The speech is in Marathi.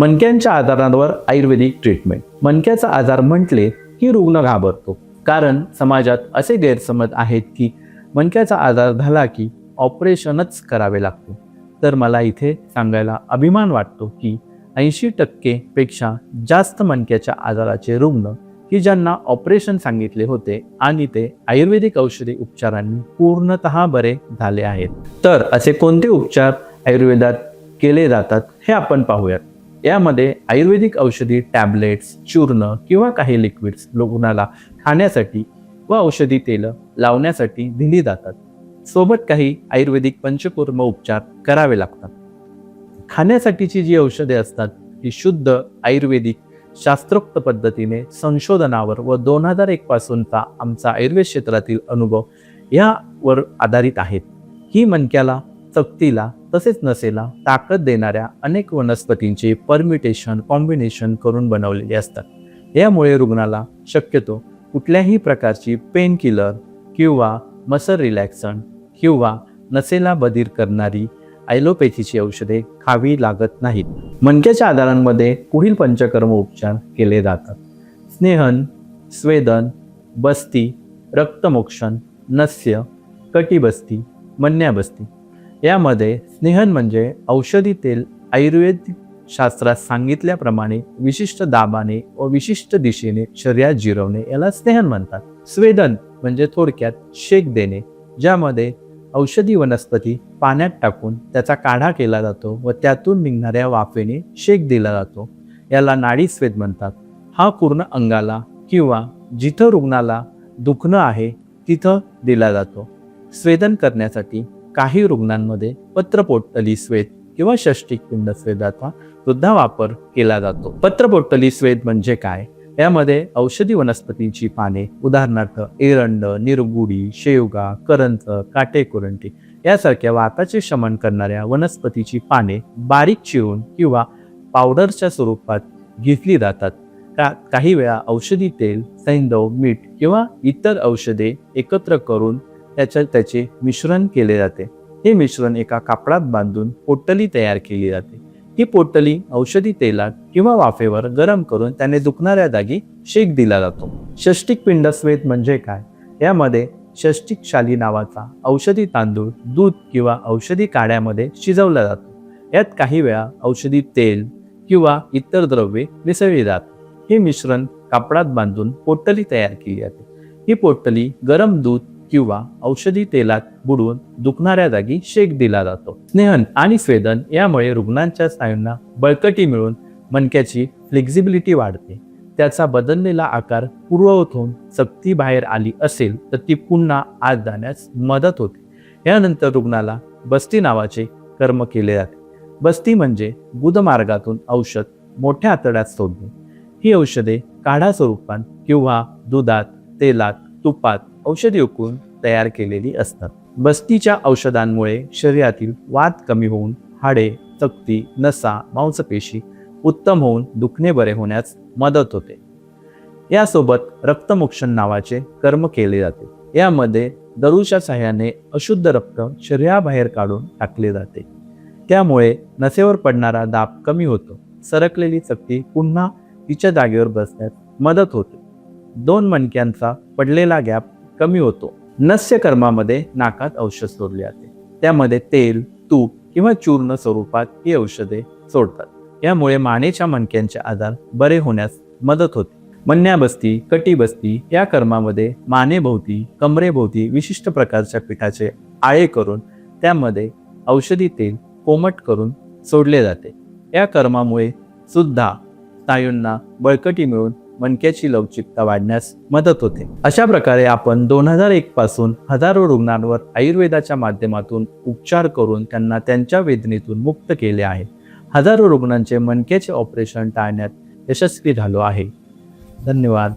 मणक्यांच्या आजारांवर आयुर्वेदिक ट्रीटमेंट मणक्याचा आजार म्हटले की रुग्ण घाबरतो. कारण समाजात असे गैरसमज आहेत की मणक्याचा आजार झाला की ऑपरेशनच करावे लागते. तर मला इथे सांगायला अभिमान वाटतो की ऐंशी टक्केपेक्षा जास्त मणक्याच्या आजाराचे रुग्ण की ज्यांना ऑपरेशन सांगितले होते आणि ते आयुर्वेदिक औषधी उपचारांनी पूर्णतः बरे झाले आहेत. तर असे कोणते उपचार आयुर्वेदात केले जातात हे आपण पाहूयात. यामध्ये आयुर्वेदिक औषधी टॅबलेट्स चूर्ण किंवा काही लिक्विड्स रुग्णाला खाण्यासाठी व औषधी तेलं लावण्यासाठी दिली जातात. सोबत काही आयुर्वेदिक पंचकूर्म उपचार करावे लागतात. खाण्यासाठीची जी औषधे असतात ती शुद्ध आयुर्वेदिक शास्त्रोक्त पद्धतीने संशोधनावर व दोन हजार एक पासूनचा आमचा आयुर्वेद क्षेत्रातील अनुभव यावर आधारित आहेत. ही मणक्याला चकतीला तसेच नसेला ताकद देणाऱ्या अनेक वनस्पतींचे परमिटेशन कॉम्बिनेशन करून बनवलेले असतात. यामुळे रुग्णाला शक्यतो कुठल्याही प्रकारची पेन किलर किंवा मसल रिलॅक्सन किंवा नसेला बधीर करणारी ॲलोपॅथीची औषधे खावी लागत नाहीत. मणक्याच्या आधारांमध्ये पुढील पंचकर्म उपचार केले जातात. स्नेहन स्वेदन बस्ती रक्तमोक्षण नस्य कटिबस्ती मन्याबस्ती यामध्ये स्नेहन म्हणजे औषधी तेल आयुर्वेदिक शास्त्रात सांगितल्याप्रमाणे विशिष्ट दाबाने व विशिष्ट दिशेने शरीरात जिरवणे याला स्नेहन म्हणतात. स्वेदन म्हणजे थोडक्यात शेक देणे ज्यामध्ये औषधी वनस्पती पाण्यात टाकून त्याचा काढा केला जातो व त्यातून निघणाऱ्या वाफेने शेक दिला जातो. याला नाडी स्वेद म्हणतात. हा पूर्ण अंगाला किंवा जिथं रुग्णाला दुखणं आहे तिथं दिला जातो. स्वेदन करण्यासाठी काही रुग्णांमध्ये पत्रपोटली स्वेद किंवा षष्टिक पिंड स्वेदाचा सुद्धा वापर केला जातो. पत्रपोटली स्वेद म्हणजे काय? यामध्ये औषधी वनस्पतीची पाने उदाहरणार्थ एरंड निरगुडी शेवगा करंच काटेकुरंटी यासारख्या वाताचे शमन करणाऱ्या वनस्पतीची पाने बारीक चिरून किंवा पावडरच्या स्वरूपात घेतली जातात. का काही वेळा औषधी तेल सैंदव मीठ किंवा इतर औषधे एकत्र करून त्याच्यात त्याचे मिश्रण केले जाते. हे मिश्रण एका कापडात बांधून पोटली तयार केली जाते. ही पोटली औषधी तेलात किंवा वाफेवर गरम करून त्याने दुखणाऱ्या जागी शेक दिला जातो. षष्टिक पिंडस्वेद म्हणजे काय? यामध्ये षष्टिक शाली नावाचा औषधी तांदूळ दूध किंवा औषधी काड्यामध्ये शिजवला जातो. यात काही वेळा औषधी तेल किंवा इतर द्रव्ये मिसळली जातात. हे मिश्रण कापडात बांधून पोटली तयार केली जाते. ही पोटली गरम दूध किंवा औषधी तेलात बुडवून दुखणाऱ्या जागी शेक दिला जातो. स्नेहन आणि स्वेदन यामुळे रुग्णांच्या स्नायूंना बळकटी मिळून मणक्याची फ्लेक्झिबिलिटी वाढते. त्याचा बदललेला आकार पूर्ववत होऊन सक्ती बाहेर आली असेल तर ती पुन्हा आत जाण्यास मदत होते. यानंतर रुग्णाला बस्ती नावाचे कर्म केले जाते. बस्ती म्हणजे गुदमार्गातून औषध मोठ्या आतड्यात सोडणे. ही औषधे काढा स्वरूपात किंवा दुधात तेलात तुपात औषधी उकळून तयार केलेली असतात. बस्तीच्या औषधांमुळे शरीरातील वाद कमी होऊन हाडे चकती नसा मांसपेशी उत्तम होऊन दुखणे बरे होण्यास मदत होते. यासोबत रक्तमोक्षण नावाचे कर्म केले जाते. यामध्ये दरूच्या सहाय्याने अशुद्ध रक्त शरीराबाहेर काढून टाकले जाते. त्यामुळे नसेवर पडणारा दाब कमी होतो. सरकलेली चकती पुन्हा तिच्या जागेवर बसण्यास मदत होते. दोन मणक्यांचा पडलेला गॅप कमी होतो. नस्य कर्मामध्ये नाकात औषध सोडले जाते. त्यामध्ये तेल तूप किंवा चूर्ण स्वरूपात ही औषधे सोडतात. यामुळे मानेच्या मणक्यांचे आजार बरे होण्यास मदत होते. मन्याबस्ती कटीबस्ती या कर्मामध्ये मानेभोवती कमरेभोवती विशिष्ट प्रकारच्या पिठाचे आळे करून त्यामध्ये औषधी तेल कोमट करून सोडले जाते. या कर्मामुळे सुद्धा स्नायूंना बळकटी मिळून मणक्याची लवचिकता वाढण्यास मदत होते. अशा प्रकारे आपण दोन हजार एक पासून हजारो रुग्णांवर आयुर्वेदाच्या माध्यमातून उपचार करून त्यांना त्यांच्या वेदनेतून मुक्त केले आहे. हजारो रुग्णांचे मणक्याचे ऑपरेशन टाळण्यात यशस्वी झालो आहे. धन्यवाद.